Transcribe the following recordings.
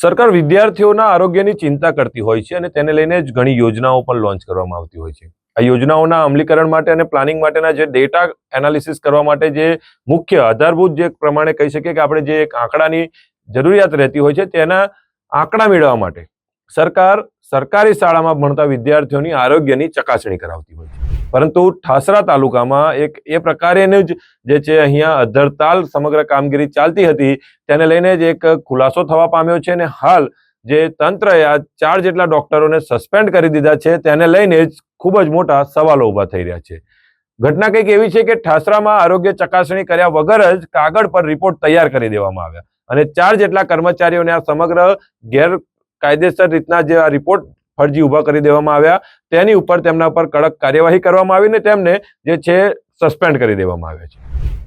સરકાર વિદ્યાર્થીઓના આરોગ્યની ચિંતા કરતી હોય છે અને તેને લઈને જ ઘણી યોજનાઓ પણ લોન્ચ કરવામાં આવતી હોય છે. આ યોજનાઓના અમલીકરણ માટે અને પ્લાનિંગ માટેના જે ડેટા એનાલિસિસ કરવા માટે જે મુખ્ય આધારભૂત જે પ્રમાણે કહી શકીએ કે આપણે જે એક આંકડાની જરૂરિયાત રહેતી હોય છે તેના આંકડા મેળવવા માટે સરકાર સરકારી શાળામાં ભણતા વિદ્યાર્થીઓની આરોગ્યની ચકાસણી કરાવતી હોય છે. પરંતુ ઠાસરા તાલુકામાં એક એ પ્રકારેનું જ જે છે અહીંયા અધરતાલ સમગ્ર કામગીરી ચાલતી હતી, તેને લઈને જ એક ખુલાસો થવા પામ્યો છે અને હાલ જે તંત્રએ આ ચાર જેટલા ડોક્ટરોને સસ્પેન્ડ કરી દીધા છે, તેને લઈને જ ખૂબ જ મોટા સવાલો ઊભા થઈ રહ્યા છે. ઘટના કંઈક એવી છે કે ઠાસરામાં આરોગ્ય ચકાસણી કર્યા વગર જ કાગળ પર રિપોર્ટ તૈયાર કરી દેવામાં આવ્યા અને ચાર જેટલા કર્મચારીઓને આ સમગ્ર ગેરકાયદેસર રીતના જે આ રિપોર્ટ ફરજી ઊભા કરી દેવામાં આવ્યા. તેની ઉપર તેમના પર કડક કાર્યવાહી કરવામાં આવી ને તેમને જે છે સસ્પેન્ડ કરી દેવામાં આવ્યા છે.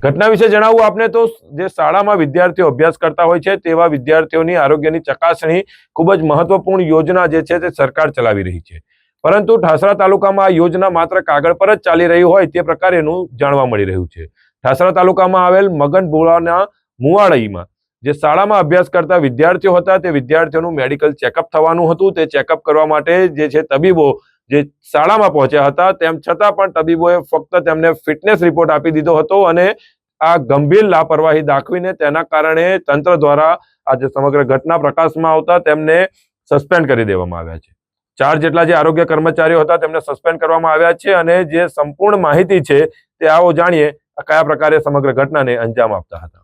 ઘટના વિશે જણાવવું આપને તો જે શાળામાં વિદ્યાર્થીઓ અભ્યાસ કરતા હોય છે, તેવા વિદ્યાર્થીઓની આરોગ્યની ચકાસણી ખૂબ જ મહત્વપૂર્ણ યોજના જે છે, તે સરકાર ચલાવી રહી છે. પરંતુ ઠાસરા તાલુકામાં આ યોજના માત્ર કાગળ પર જ ચાલી રહી હોય તે પ્રકારેનું જાણવા મળી રહ્યું છે. ઠાસરા તાલુકામાં આવેલ મગન ભોળાના મુવાડઈમાં જે શાળામાં અભ્યાસ કરતા વિદ્યાર્થીઓ હતા, તે વિદ્યાર્થીઓનું મેડિકલ ચેકઅપ થવાનું હતું. તે ચેકઅપ કરવા માટે જે છે તબીબો જે શાળામાં પહોંચ્યા હતા, તેમ છતાં પણ તબીબોએ ફક્ત તેમને ફિટનેસ રિપોર્ટ આપી દીધો હતો અને આ ગંભીર લાપરવાહી દાખવીને તેના કારણે તંત્ર દ્વારા આ જે સમગ્ર ઘટના પ્રકાશમાં આવતા તેમને સસ્પેન્ડ કરી દેવામાં આવ્યા છે. ચાર જેટલા જે આરોગ્ય કર્મચારીઓ હતા, તેમને સસ્પેન્ડ કરવામાં આવ્યા છે અને જે સંપૂર્ણ માહિતી છે તે આવો જાણીએ કયા પ્રકારે સમગ્ર ઘટનાને અંજામ આપતા હતા.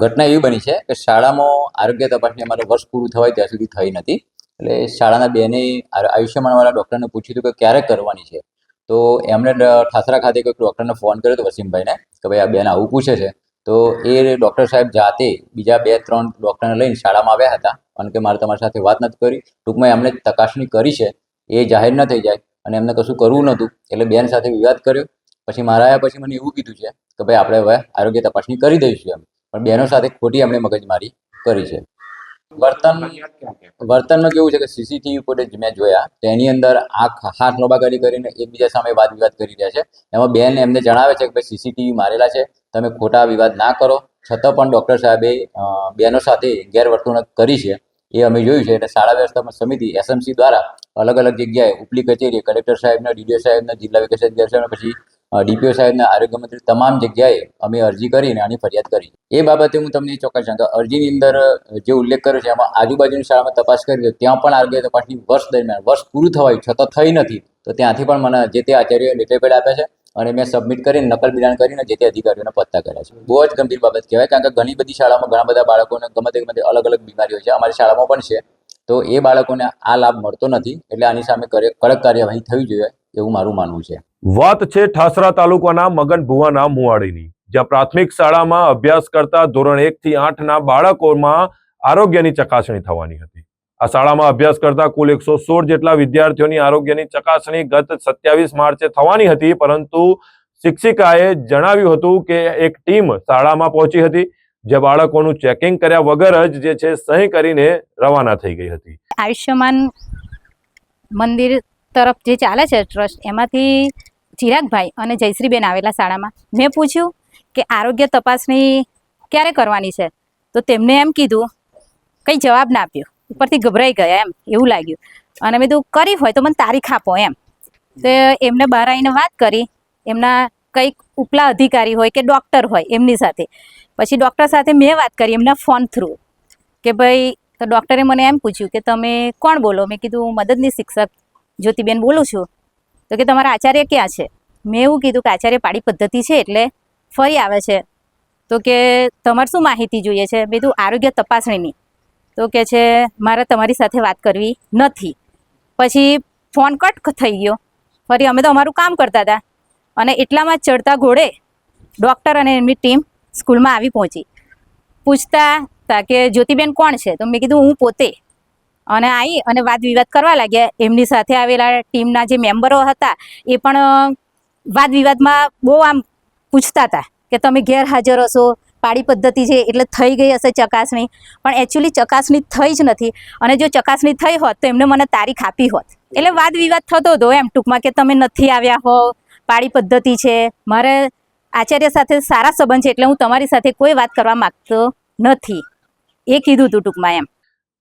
ઘટના એવી બની છે કે શાળામાં આરોગ્ય તપાસની અમારું વર્ષ પૂરું થવાય ત્યાં સુધી થઈ નથી. એટલે શાળાના બેને આયુષ્યમાનવાળા ડૉક્ટરને પૂછ્યું હતું કે ક્યારે કરવાની છે? તો એમણે ઠાસરા ખાતે કોઈક ડૉક્ટરને ફોન કર્યો હતો વસીમભાઈને કે ભાઈ આ બેન આવું પૂછે છે. તો એ ડૉક્ટર સાહેબ જાતે બીજા બે, ત્રણ ડૉક્ટરને લઈને શાળામાં આવ્યા હતા અને કે મારે તમારી સાથે વાત નથી કરી. ટૂંકમાં એમણે ચકાસણી કરી છે. એ જાહેર ન થઈ જાય અને એમને કશું કરવું નહોતું. એટલે બેન સાથે વિવાદ કર્યો. પછી મારા આવ્યા પછી મને એવું કીધું છે કે ભાઈ આપણે હવે આરોગ્ય તપાસણી કરી દઈશું એમ. પણ બહેનો સાથે ખોટી એમણે મગજમારી કરી છે. વર્તન, વર્તનમાં કેવું છે કે સીસીટીવી ફૂટેજ મેં જોયા તેની અંદર આંખ, હાથ લોબાગાડી કરીને એકબીજા સામે વાદ વિવાદ કરી રહ્યા છે. એમાં બેન એમને જણાવે છે કે ભાઈ સીસીટીવી મારેલા છે, તમે ખોટા વિવાદ ના કરો. છતાં પણ ડૉક્ટર સાહેબે બેનો સાથે ગેરવર્તણૂક કરી છે. એ અમે જોયું છે. એટલે શાળા વ્યવસ્થાપન સમિતિ એસએમસી દ્વારા અલગ અલગ જગ્યાએ ઉપલી કચેરી કલેક્ટર સાહેબના, ડીડીઓ સાહેબના, જિલ્લા વિકાસ અધિકારી સાહેબના, પછી ડીપીઓ સાહેબના આરોગ્ય મંત્રી તમામ જગ્યાએ અમે અરજી કરીને આની ફરિયાદ કરી. એ બાબતે હું તમને ચોક્કસ જાણ અરજીની અંદર જે ઉલ્લેખ કર્યો છે, એમાં આજુબાજુની શાળામાં તપાસ કરી ત્યાં પણ આરોગ્ય તપાસની વર્ષ દરમિયાન, વર્ષ પૂરું થવાયું, છતાં થઈ નથી. તો ત્યાંથી પણ મને જે તે આચાર્યોએ લેટર આપ્યા છે અને મેં સબમિટ કરીને નકલ બિડાણ કરીને જે તે અધિકારીઓને પત્તા કર્યા છે. બહુ જ ગંભીર બાબત કહેવાય, કારણ કે ઘણી બધી શાળામાં ઘણા બધા બાળકોને ગમે તે ગમે તે અલગ અલગ બીમારી હોય છે. અમારી શાળામાં પણ છે. તો એ બાળકોને આ લાભ મળતો નથી, એટલે આની સામે કડક કાર્યવાહી થવી જોઈએ એવું મારું માનવું છે. વાત છે ઠાસરા તાલુકાના મગન ભુવાના મુવાડીની, જ્યાં પ્રાથમિક શાળામાં અભ્યાસ કરતા ધોરણ એક થી આઠ ના બાળકોમાં આરોગ્યની ચકાસણી થવાની હતી. આ શાળામાં અભ્યાસ કરતા કુલ એકસો સોળ જેટલા વિદ્યાર્થીઓની આરોગ્યની ચકાસણી ગત સત્યાવીસ માર્ચે થવાની હતી, પરંતુ શિક્ષિકાએ જણાવ્યું હતું કે એક ટીમ શાળામાં પહોંચી હતી, જે બાળકોનું ચેકિંગ કર્યા વગર જ જે છે સહી કરીને રવાના થઈ ગઈ હતી. આયુષ્યમાન મંદિર તરફ જે ચાલે છે ટ્રસ્ટ, એમાંથી ચિરાગભાઈ અને જયશ્રીબેન આવેલા શાળામાં. મેં પૂછ્યું કે આરોગ્ય તપાસણી ક્યારે કરવાની છે? તો તેમને એમ કીધું, કંઈ જવાબ ના આપ્યો. ઉપરથી ગભરાઈ ગયા એમ, એવું લાગ્યું. અને મેં તું કરી હોય તો મને તારીખ આપો એમ. તો એમને બહાર આવીને વાત કરી. એમના કંઈક ઉપલા અધિકારી હોય કે ડૉક્ટર હોય એમની સાથે. પછી ડૉક્ટર સાથે મેં વાત કરી એમના ફોન થ્રુ. કે ભાઈ, તો ડૉક્ટરે મને એમ પૂછ્યું કે તમે કોણ બોલો? મેં કીધું મદદની શિક્ષક જ્યોતિબેન બોલું છું. તો કે તમારા આચાર્ય ક્યાં છે? મેં એવું કીધું કે આચાર્ય પાડી પદ્ધતિ છે એટલે ફરી આવે છે. તો કે તમારે શું માહિતી જોઈએ છે? મેં કીધું આરોગ્ય તપાસણીની. તો કે છે, મારે તમારી સાથે વાત કરવી નથી. પછી ફોન કટ થઈ ગયો. ફરી અમે તો અમારું કામ કરતા હતા. અને એટલામાં ચડતા ઘોડે ડૉક્ટર અને એમની ટીમ સ્કૂલમાં આવી પહોંચી. પૂછતા હતા કે જ્યોતિબેન કોણ છે? તો મેં કીધું હું પોતે. અને આવી અને વાદ વિવાદ કરવા લાગ્યા. એમની સાથે આવેલા ટીમના જે મેમ્બરો હતા, એ પણ વાદ વિવાદમાં બહુ આમ પૂછતા હતા કે તમે ગેરહાજર હશો, પાડી પદ્ધતિ છે એટલે થઈ ગઈ હશે ચકાસણી. પણ એકચ્યુઅલી ચકાસણી થઈ જ નથી. અને જો ચકાસણી થઈ હોત તો એમને મને તારીખ આપી હોત. એટલે વાદ વિવાદ થતો હતો એમ ટૂંકમાં કે તમે નથી આવ્યા હો, પાડી પદ્ધતિ છે. મારે આચાર્ય સાથે સારા સંબંધ છે એટલે હું તમારી સાથે કોઈ વાત કરવા માગતો નથી. એ કીધું હતું ટૂંકમાં એમ.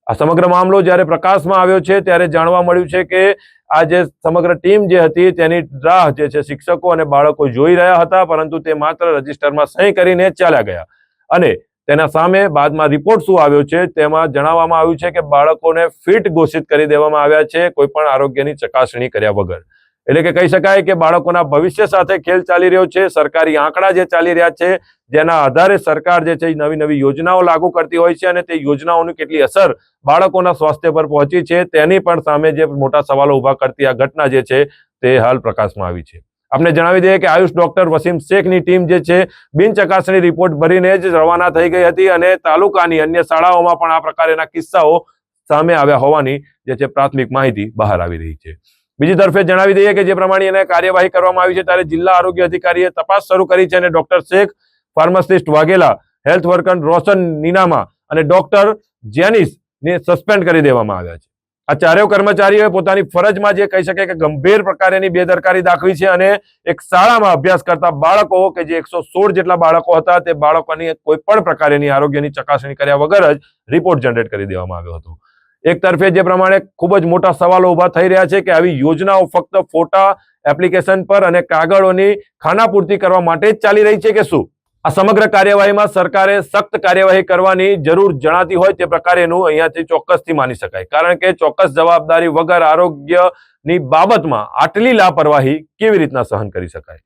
આ સમગ્ર મામલો જ્યારે પ્રકાશમાં આવ્યો છે, ત્યારે જાણવા મળ્યું છે કે આ જે સમગ્ર ટીમ જે હતી, તેની રાહ જે છે, શિક્ષકો અને બાળકો જોઈ રહ્યા હતા, પરંતુ તે માત્ર રજીસ્ટરમાં સહી કરીને ચાલ્યા ગયા. અને તેના સામે બાદમાં રિપોર્ટ શું આવ્યો છે, તેમાં જણાવવામાં આવ્યું છે કે બાળકોને ફિટ ઘોષિત કરી દેવામાં આવ્યા છે, કોઈ પણ આરોગ્યની ચકાસણી કર્યા વગર. એટલે કે કહી શકાય કે બાળકોના ભવિષ્ય સાથે ખેલ ચાલી રહ્યો છે, સરકારી આંકડા જે ચાલી રહ્યા છે જેના આધારે સરકાર જે છે એ નવી નવી યોજનાઓ લાગુ કરતી હોય છે અને તે યોજનાઓની કેટલી અસર બાળકોના સ્વાસ્થ્ય પર પહોંચી છે, તેની પણ સામે જે મોટા સવાલો ઊભા કરતી આ ઘટના જે છે તે હાલ પ્રકાશમાં આવી છે. આપણે જણાવી દઈએ કે આયુષ ડોક્ટર વસીમ શેખની ટીમ જે છે બિન ચકાસણી રિપોર્ટ ભરીને જ રવાના થઈ ગઈ હતી અને તાલુકાની અન્ય શાળાઓમાં પણ આ પ્રકારના કિસ્સાઓ સામે આવ્યા હોવાની જે છે પ્રાથમિક માહિતી બહાર આવી રહી છે. બીજી તરફે જણાવી દઈએ કે જે પ્રમાણે એને કાર્યવાહી કરવામાં આવી છે, ત્યારે જિલ્લા આરોગ્ય અધિકારીએ તપાસ શરૂ કરી છે અને doctor Sheikh pharmacist Vaghela, health worker Roshan Ninama અને ડોક્ટર જેનિસ ને સસ્પેન્ડ કરી દેવામાં આવ્યા છે. આ ચારેય કર્મચારીઓએ પોતાની ફરજમાં જે કહી શકે કે ગંભીર પ્રકારની બેદરકારી દાખવી છે અને એક શાળામાં અભ્યાસ કરતા બાળકો કે જે એકસો સોળ જેટલા બાળકો હતા તે બાળકોની કોઈ પણ પ્રકારની આરોગ્યની ચકાસણી કર્યા વગર જ રિપોર્ટ જનરેટ કરી દેવામાં આવ્યો હતો. એક તરફે જે પ્રમાણે ખૂબ જ મોટા સવાલો ઊભા થઈ રહ્યા છે કે આવી યોજનાઓ ફક્ત ફોટા, એપ્લિકેશન પર અને કાગળોની ખાનાપૂર્તિ કરવા માટે જ ચાલી રહી છે કે શું? આ સમગ્ર કાર્યવાહીમાં સરકારે સખ્ત કાર્યવાહી કરવાની જરૂર જણાતી હોય તે પ્રકારેનું અહીંયાથી ચોક્કસથી માની શકાય. કારણ કે ચોક્કસ જવાબદારી વગર આરોગ્યની બાબતમાં આટલી લાપરવાહી કેવી રીતના સહન કરી શકાય?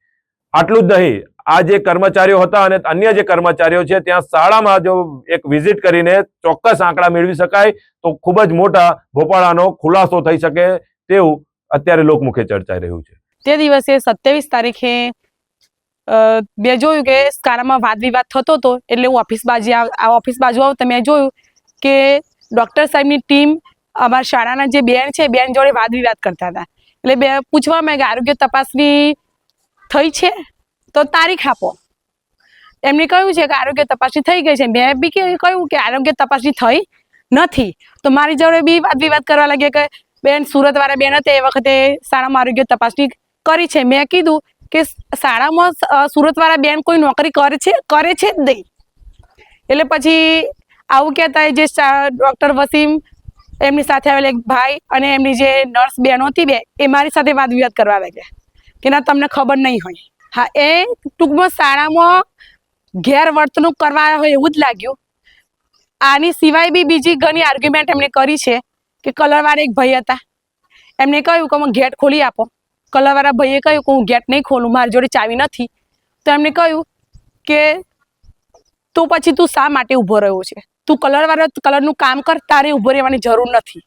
આટલું જ નહીં, આ જે કર્મચારીઓ હતા અને અન્ય જે કર્મચારીઓ છે, ત્યાં શાળામાં જો એક વિઝિટ કરીને ચોક્કસ આંકડા મેળવી શકાય, તો ખૂબ જ મોટા ભોપાળાનો ખુલાસો થઈ શકે તેવું અત્યારે લોકમુખે ચર્ચાઈ રહ્યું છે. તે દિવસે સત્યાવીસ તારીખે મેં જોયું કે શાળામાં વાદ વિવાદ થતો હતો એટલે હું ઓફિસ બાજુ આ ઓફિસ બાજુ આવું તો મેં જોયું કે ડૉક્ટર સાહેબની ટીમ અમારા શાળાના જે બેન છે, બેન જોડે વાદ વિવાદ કરતા હતા. એટલે બે પૂછવા મેં કે આરોગ્ય તપાસની થઈ છે? તો તારીખ આપો. એમને કહ્યું છે કે આરોગ્ય તપાસની થઈ ગઈ છે. મેં બી કહ્યું કે આરોગ્ય તપાસની થઈ નથી. તો મારી જોડે બી વાદ વિવાદ કરવા લાગ્યા કે બેન સુરતવાળા બેન હતા એ વખતે શાળામાં આરોગ્ય તપાસની કરી છે. મેં કીધું કે શાળામાં સુરતવાળા બેન કોઈ નોકરી કરે છે કરે છે જ નહીં. એટલે પછી આવું કહેતા જે ડૉક્ટર વસીમ, એમની સાથે આવેલા એક ભાઈ અને એમની જે નર્સ બહેનો હતી બે, એ મારી સાથે વાત વિવાદ કરવા લાગ્યા. કે ના, તમને ખબર નહીં હોય. હા, એ ટૂંકમાં શાળામાં ગેરવર્તણૂક કરવા હોય એવું જ લાગ્યું. આની સિવાય બી બીજી ઘણી આર્ગ્યુમેન્ટ એમણે કરી છે કે કલરવાળા એક ભાઈ હતા. એમને કહ્યું કે મને ગેટ ખોલી આપો. કલરવાળા ભાઈએ કહ્યું કે હું ગેટ નહીં ખોલું, મારી જોડે ચાવી નથી. તો એમને કહ્યું કે તો પછી તું શા માટે ઊભો રહ્યો છે? તું કલરવાળા, કલરનું કામ કર, તારે ઊભો રહેવાની જરૂર નથી.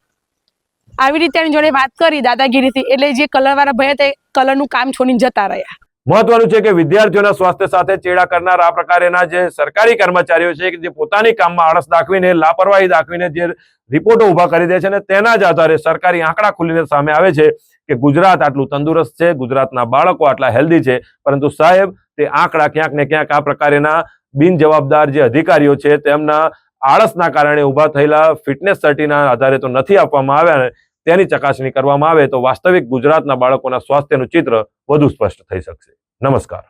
આવી રીતે એની જોડે વાત કરી દાદાગીરીથી એટલે જે કલરવાળા ભાઈ હતા કલરનું કામ છોડીને જતા રહ્યા. મહત્વનું છે કે વિદ્યાર્થીઓના સ્વાસ્થ્ય સાથે ચેડા કરનાર આ પ્રકારના જે સરકારી કર્મચારીઓ છે કે જે પોતાની કામમાં આળસ દાખવીને, લાપરવાહી દાખવીને જે રિપોર્ટો ઊભા કરી દે છે તેના જ આધારે સરકારી આંકડા ખુલીને સામે આવે છે. કે ગુજરાત આટલું તંદુરસ્ત છે, ગુજરાતના બાળકો આટલા હેલ્ધી છે. પરંતુ સાહેબ, તે આંકડા ક્યાંક ને ક્યાંક આ પ્રકારના બિનજવાબદાર જે અધિકારીઓ છે, તેમના આળસના કારણે ઊભા થયેલા ફિટનેસ સર્ટીના આધારે તો નથી આપવામાં આવ્યા તેની ચકાસણી કરવામાં આવે તો વાસ્તવિક ગુજરાતના બાળકોના સ્વાસ્થ્યનું ચિત્ર વધુ સ્પષ્ટ થઈ શકશે. નમસ્કાર.